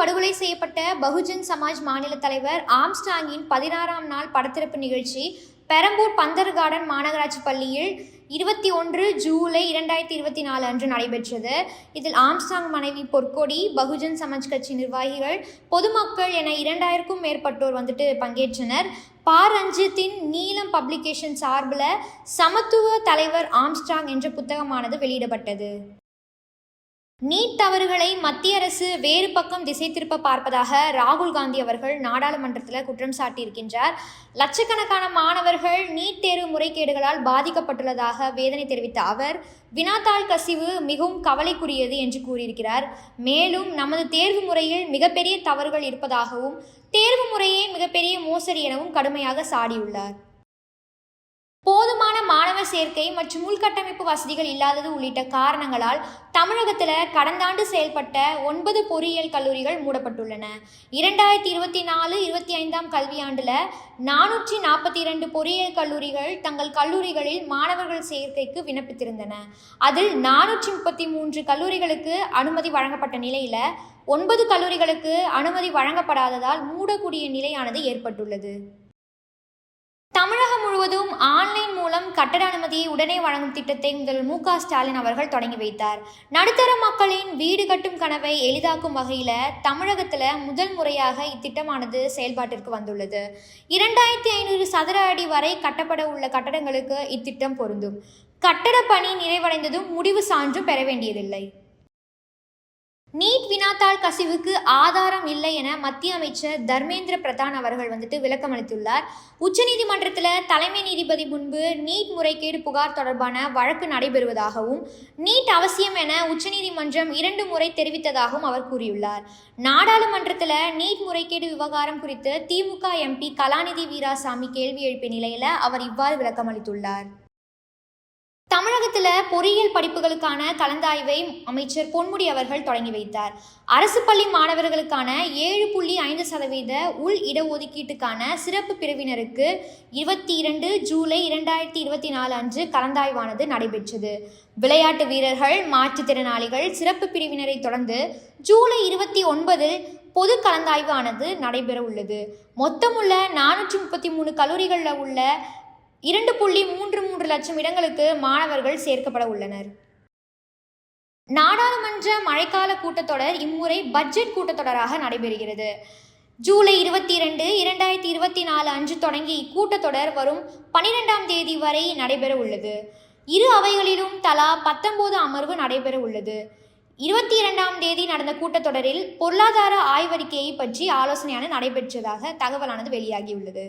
படுகொலை செய்யப்பட்ட பகுஜன் சமாஜ் மாநில தலைவர் ஆம்ஸ்டாங்கின் பதினாறாம் நாள் படத்திறப்பு நிகழ்ச்சி பெரம்பூர் பந்தர் கார்டன் மாநகராட்சி பள்ளியில் இருபத்தி ஒன்று ஜூலை இரண்டாயிரத்தி இருபத்தி நாலு அன்று நடைபெற்றது. இதில் ஆம்ஸ்டாங் மனைவி பொற்கொடி பகுஜன் சமாஜ் கட்சி நிர்வாகிகள் பொதுமக்கள் என இரண்டாயிரக்கும் மேற்பட்டோர் வந்துட்டு பங்கேற்றனர். பா ரஞ்சித்தின் நீலம் பப்ளிகேஷன் சார்பில் சமத்துவ தலைவர் ஆம்ஸ்டாங் என்ற புத்தகமானது வெளியிடப்பட்டது. நீட் தவறுகளை மத்திய அரசு வேறு பக்கம் திசை திருப்ப பார்ப்பதாக ராகுல் காந்தி அவர்கள் நாடாளுமன்றத்தில் குற்றம் சாட்டியிருக்கின்றார். லட்சக்கணக்கான மாணவர்கள் நீட் தேர்வு முறைகேடுகளால் பாதிக்கப்பட்டுள்ளதாக வேதனை தெரிவித்த அவர் வினாத்தாள் கசிவு மிகவும் கவலைக்குரியது என்று கூறியிருக்கிறார். மேலும் நமது தேர்வு முறையில் மிகப்பெரிய தவறுகள் இருப்பதாகவும் தேர்வு முறையே மிகப்பெரிய மோசடி எனவும் கடுமையாக சாடியுள்ளார். போதுமான மாணவர் சேர்க்கை மற்றும் உள்கட்டமைப்பு வசதிகள் இல்லாதது உள்ளிட்ட காரணங்களால் தமிழகத்தில் கடந்த ஆண்டு செயல்பட்ட ஒன்பது பொறியியல் கல்லூரிகள் மூடப்பட்டுள்ளன. இரண்டாயிரத்தி இருபத்தி நாலு இருபத்தி ஐந்தாம் கல்வியாண்டில் நானூற்றி நாற்பத்தி இரண்டு பொறியியல் கல்லூரிகள் தங்கள் கல்லூரிகளில் மாணவர்கள் சேர்க்கைக்கு விண்ணப்பித்திருந்தன. அதில் நானூற்றி முப்பத்தி மூன்று கல்லூரிகளுக்கு அனுமதி வழங்கப்பட்ட நிலையில் ஒன்பது கல்லூரிகளுக்கு அனுமதி வழங்கப்படாததால் மூடக்கூடிய நிலையானது ஏற்பட்டுள்ளது. முழுவதும் ஆன்லைன் மூலம் கட்டட அனுமதியை உடனே வழங்கும் திட்டத்தை முதல்வர் மு ஸ்டாலின் அவர்கள் தொடங்கி வைத்தார். நடுத்தர மக்களின் வீடு கட்டும் கனவை எளிதாக்கும் வகையில் தமிழகத்தில் முதல் முறையாக இத்திட்டமானது செயல்பாட்டிற்கு வந்துள்ளது. இரண்டாயிரத்தி ஐநூறு சதுர அடி வரை கட்டப்பட உள்ள கட்டடங்களுக்கு இத்திட்டம் பொருந்தும். கட்டட பணி நிறைவடைந்ததும் முடிவு சான்றும் பெற வேண்டியதில்லை. நீட் வினாத்தாள் கசிவுக்கு ஆதாரம் இல்லை என மத்திய அமைச்சர் தர்மேந்திர பிரதான் அவர்கள் வந்துட்டு விளக்கம் அளித்துள்ளார். உச்சநீதிமன்றத்தில் தலைமை நீதிபதி முன்பு நீட் முறைகேடு புகார் தொடர்பான வழக்கு நடைபெறுவதாகவும் நீட் அவசியம் என உச்சநீதிமன்றம் இரண்டு முறை தெரிவித்ததாகவும் அவர் கூறியுள்ளார். நாடாளுமன்றத்தில் நீட் முறைகேடு விவகாரம் குறித்து திமுக எம்பி கலாநிதி வீராசாமி கேள்வி எழுப்பிய நிலையில் அவர் இவ்வாறு விளக்கம் அளித்துள்ளார். தமிழகத்தில் பொறியியல் படிப்புகளுக்கான கலந்தாய்வை அமைச்சர் பொன்முடி அவர்கள் தொடங்கி வைத்தார். அரசு பள்ளி மாணவர்களுக்கான ஏழு புள்ளி ஐந்து சதவீத உள் இடஒதுக்கீட்டுக்கான சிறப்பு பிரிவினருக்கு இருபத்தி இரண்டு ஜூலை இரண்டாயிரத்தி இருபத்தி நாலு அன்று கலந்தாய்வானது நடைபெற்றது. விளையாட்டு வீரர்கள் மாற்றுத்திறனாளிகள் சிறப்பு பிரிவினரை தொடர்ந்து ஜூலை இருபத்தி ஒன்பதில் பொது கலந்தாய்வானது நடைபெற உள்ளது மொத்தமுள்ள நானூற்றி முப்பத்தி மூணு கல்லூரிகளில் உள்ள இரண்டு புள்ளி மூன்று மூன்று லட்சம் இடங்களுக்கு மாணவர்கள் சேர்க்கப்பட உள்ளனர். நாடாளுமன்ற மழைக்கால கூட்டத்தொடர் இம்முறை பட்ஜெட் கூட்டத்தொடராக நடைபெறுகிறது. ஜூலை இருபத்தி இரண்டு இரண்டாயிரத்தி இருபத்தி நாலு அன்று தொடங்கி இக்கூட்டத்தொடர் வரும் பனிரெண்டாம் தேதி வரை நடைபெற உள்ளது. இரு அவைகளிலும் தலா பத்தொன்பது அமர்வு நடைபெற உள்ளது. இருபத்தி இரண்டாம் தேதி நடந்த கூட்டத்தொடரில் பொருளாதார ஆய்வறிக்கையை பற்றி ஆலோசனையான நடைபெற்றதாக தகவலானது வெளியாகியுள்ளது.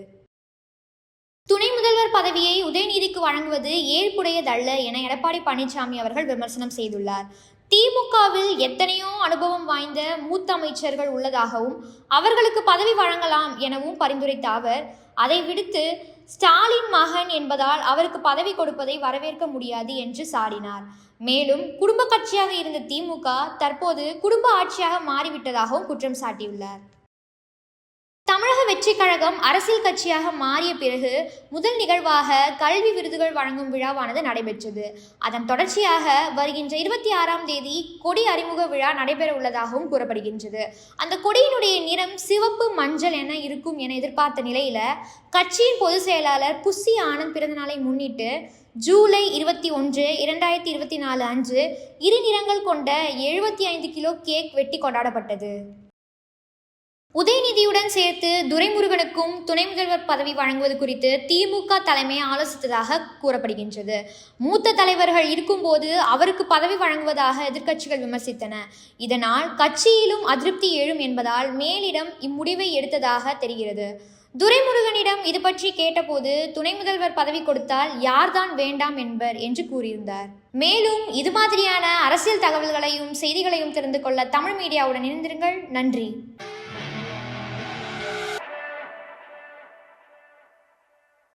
துணை முதல்வர் பதவியை உதயநிதிக்கு வழங்குவது ஏற்புடையதல்ல என எடப்பாடி பழனிசாமி அவர்கள் விமர்சனம் செய்துள்ளார். திமுகவில் எத்தனையோ அனுபவம் வாய்ந்த மூத்த அமைச்சர்கள் உள்ளதாகவும் அவர்களுக்கு பதவி வழங்கலாம் எனவும் பரிந்துரைத்த அவர் அதை விடுத்து ஸ்டாலின் மகன் என்பதால் அவருக்கு பதவி கொடுப்பதை வரவேற்க முடியாது என்று சாடினார். மேலும் குடும்ப கட்சியாக இருந்த திமுக தற்போது குடும்ப ஆட்சியாக மாறிவிட்டதாகவும் குற்றம் சாட்டியுள்ளார். தமிழக வெற்றி கழகம் அரசியல் கட்சியாக மாறிய பிறகு முதல் நிகழ்வாக கல்வி விருதுகள் வழங்கும் விழாவானது நடைபெற்றது. அதன் தொடர்ச்சியாக வருகின்ற இருபத்தி ஆறாம் தேதி கொடி அறிமுக விழா நடைபெற உள்ளதாகவும் கூறப்படுகின்றது. அந்த கொடியினுடைய நிறம் சிவப்பு மஞ்சள் என இருக்கும் என எதிர்பார்த்த நிலையில கட்சியின் பொதுச் செயலாளர் புஸ்ஸி ஆனந்த் பிறந்தநாளை முன்னிட்டு ஜூலை இருபத்தி ஒன்று இரண்டாயிரத்தி இருபத்தி நாலு அன்று இரு நிறங்கள் கொண்ட எழுபத்தி ஐந்து கிலோ கேக் வெட்டி கொண்டாடப்பட்டது. உதயநிதியுடன் சேர்த்து துரைமுருகனுக்கும் துணை முதல்வர் பதவி வழங்குவது குறித்து திமுக தலைமை ஆலோசித்ததாக கூறப்படுகின்றது. மூத்த தலைவர்கள் இருக்கும்போது அவருக்கு பதவி வழங்குவதாக எதிர்க்கட்சிகள் விமர்சித்தன. இதனால் கட்சியிலும் அதிருப்தி எழும் என்பதால் மேலிடம் இம்முடிவை எடுத்ததாக தெரிகிறது. துரைமுருகனிடம் இது பற்றி கேட்டபோது துணை முதல்வர் பதவி கொடுத்தால் யார்தான் வேண்டாம் என்பர் என்று கூறியிருந்தார். மேலும் இது மாதிரியான அரசியல் தகவல்களையும் செய்திகளையும் தெரிந்து கொள்ள தமிழ் மீடியாவுடன் இணைந்திருங்கள். நன்றி.